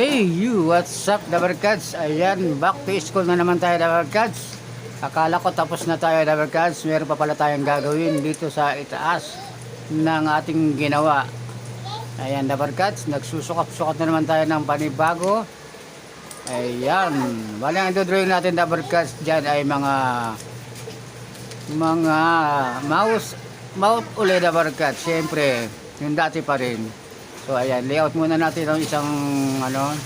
Hey you, what's up Dabarkads? Ayan, back to school na naman tayo Dabarkads. Akala ko tapos na tayo Dabarkads. Meron pa pala tayong gagawin dito sa itaas ng ating ginawa. Ayan Dabarkads, nagsusukap-sukat na naman tayo ng panibago. Ayan, bali ang drawing natin Dabarkads dyan ay mga mga mouse mount uli Dabarkads. Siyempre, yung dati pa rin. So ayan, layout muna natin ang isang ano,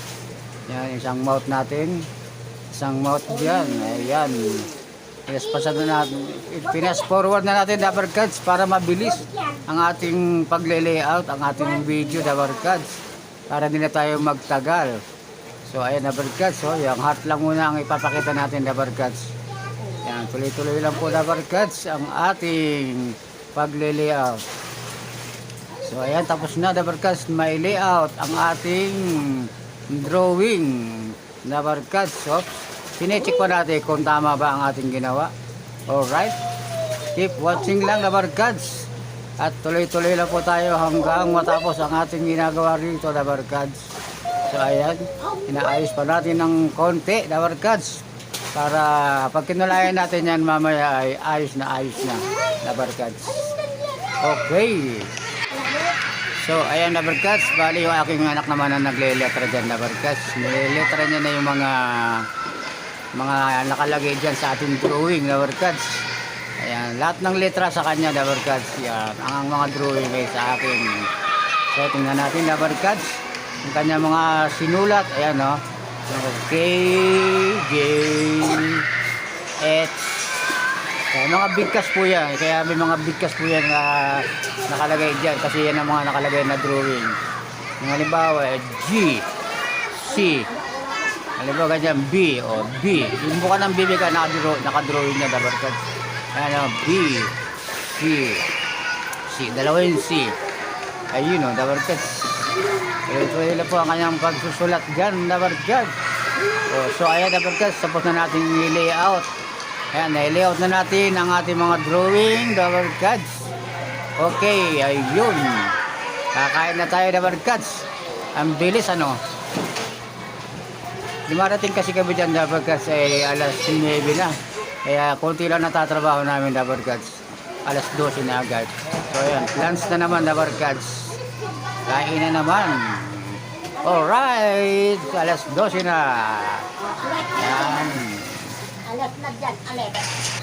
yan, isang mount natin. Isang mount diyan. Ayan. Pinas pasad na natin. Pinas forward na natin Dabber Cards para mabilis ang ating pagle-layout, ang ating video Dabber Cards para hindi na tayo magtagal. So ayan Dabber Cards, so yung heart lang muna ang ipapakita natin Dabber Cards. Yan, tuloy-tuloy lang po Dabber Cards ang ating pagle-layout. So ayan tapos na Dabarkas may layout ang ating drawing. Dabarkas so sinecheck pa natin kung tama ba ang ating ginawa. Alright. Keep watching lang Dabarkas at tuloy-tuloy lang po tayo hanggang matapos ang ating ginagawa rito Dabarkas so ayan. Inaayos pa natin ng konti Dabarkas para pag kinulayan natin yan mamaya ay ayos na ayos na Dabarkas okay So, ayan na Barkas. Bali, yung aking anak naman na nagle-letra dyan na Barkas. Niletra niya na yung mga mga nakalagay dyan sa ating drawing na Barkas. Ayan, lahat ng letra sa kanya na Barkas. Yan, ang mga drawing ay sa akin. So, tingnan natin na Barkas. Yung kanya mga sinulat. Ayan, no. K, J, H, kaya mga bigkas po yan. Kaya may mga bigkas po yan na nakalagay dyan. Kasi yan ang mga nakalagay na drawing. Yung halimbawa, G, C. Halimbawa ganyan, B o B. Yung buka ng B, ka nakadrawing, nakadrawing niya. Dapat ka. Ayan o, B, C, C. Dalawa yung C. Ayun o, dapat ka. Ito nila po ang kanyang pagsusulat dyan. Dapat ka. O, so ayan, dapat ka. Tapos na natin i-layout. Ayan, na-layout na natin ang ating mga drawing, Double Cuts. Okay, ayun. Kakain na tayo, Double Cuts. Ang bilis, ano? Dumarating kasi kami dyan, Double Cuts, ay alas 9 na. Kaya konti lang natatrabaho namin, Double Cuts. Alas 12 na agad. So, ayan, lunch na naman, Double Cuts. Kain na naman. Alright, alas 12 na. Ayan. Alas na dyan.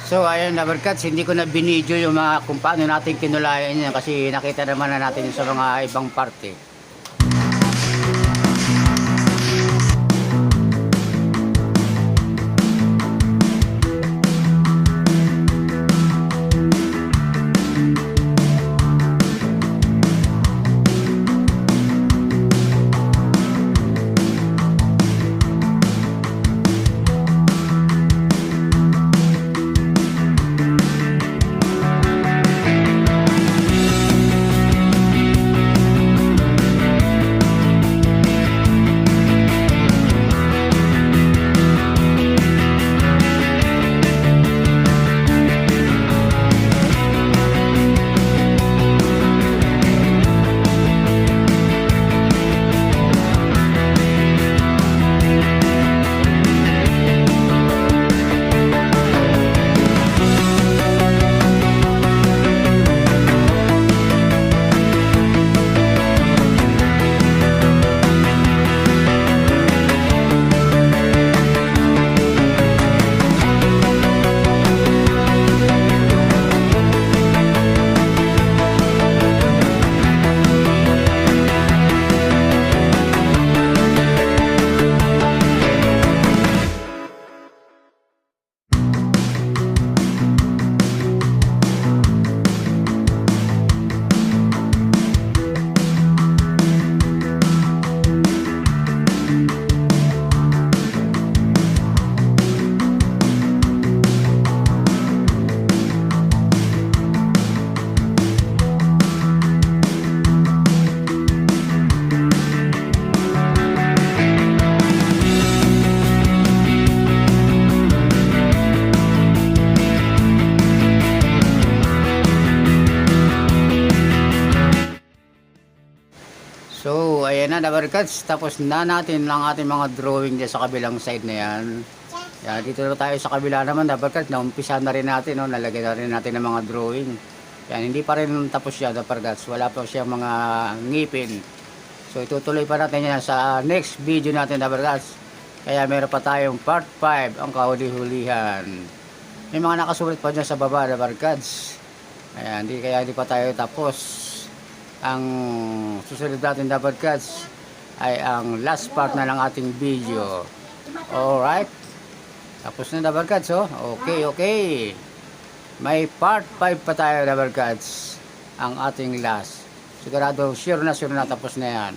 So ayun na Barkats, hindi ko na binidyo yung mga kung paano natin kinulayan yan kasi nakita naman na natin sa mga ibang parte. Ayan. Tapos na natin ang ating mga drawing dyan sa kabilang side na yan. Yan, dito na tayo sa kabila naman, Dabarkats. Naumpisa na rin natin, no? nalagyan na rin natin ng mga drawing. Yan, hindi pa rin tapos siya, Dabarkats. Wala pa siyang mga ngipin. So, itutuloy pa natin yan sa next video natin, Dabarkats. Kaya meron pa tayong part 5, ang kahuli-hulihan. May mga nakasulit pa dyan sa baba, Dabarkats. Ayan, hindi, kaya hindi pa tayo tapos. Ang susunod natin dapat guys ay ang last part na ng ating video. Alright. Tapos na dapat guys, oh. Okay, okay. May part 5 pa tayo dapat guys. Ang ating last. Sigurado sure na sure na tapos na yan.